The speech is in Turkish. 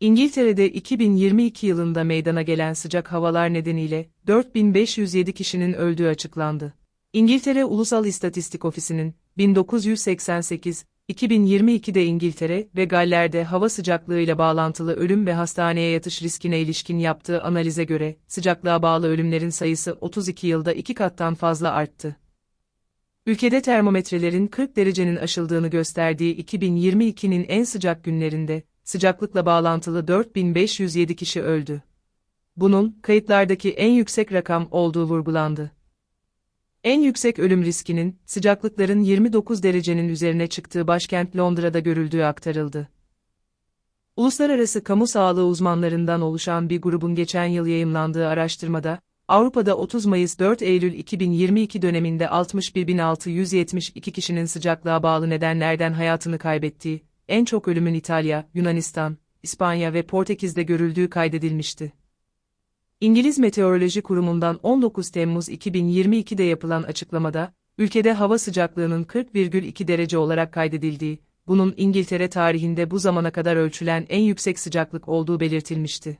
İngiltere'de 2022 yılında meydana gelen sıcak havalar nedeniyle 4507 kişinin öldüğü açıklandı. İngiltere Ulusal İstatistik Ofisi'nin 1988 2022'de İngiltere ve Galler'de hava sıcaklığıyla bağlantılı ölüm ve hastaneye yatış riskine ilişkin yaptığı analize göre, sıcaklığa bağlı ölümlerin sayısı 32 yılda iki kattan fazla arttı. Ülkede termometrelerin 40 derecenin aşıldığını gösterdiği 2022'nin en sıcak günlerinde, sıcaklıkla bağlantılı 4507 kişi öldü. Bunun, kayıtlardaki en yüksek rakam olduğu vurgulandı. En yüksek ölüm riskinin, sıcaklıkların 29 derecenin üzerine çıktığı başkent Londra'da görüldüğü aktarıldı. Uluslararası kamu sağlığı uzmanlarından oluşan bir grubun geçen yıl yayımlandığı araştırmada, Avrupa'da 30 Mayıs 4 Eylül 2022 döneminde 61.672 kişinin sıcaklığa bağlı nedenlerden hayatını kaybettiği, en çok ölümün İtalya, Yunanistan, İspanya ve Portekiz'de görüldüğü kaydedilmişti. İngiliz Meteoroloji Kurumu'ndan 19 Temmuz 2022'de yapılan açıklamada, ülkede hava sıcaklığının 40,2 derece olarak kaydedildiği, bunun İngiltere tarihinde bu zamana kadar ölçülen en yüksek sıcaklık olduğu belirtilmişti.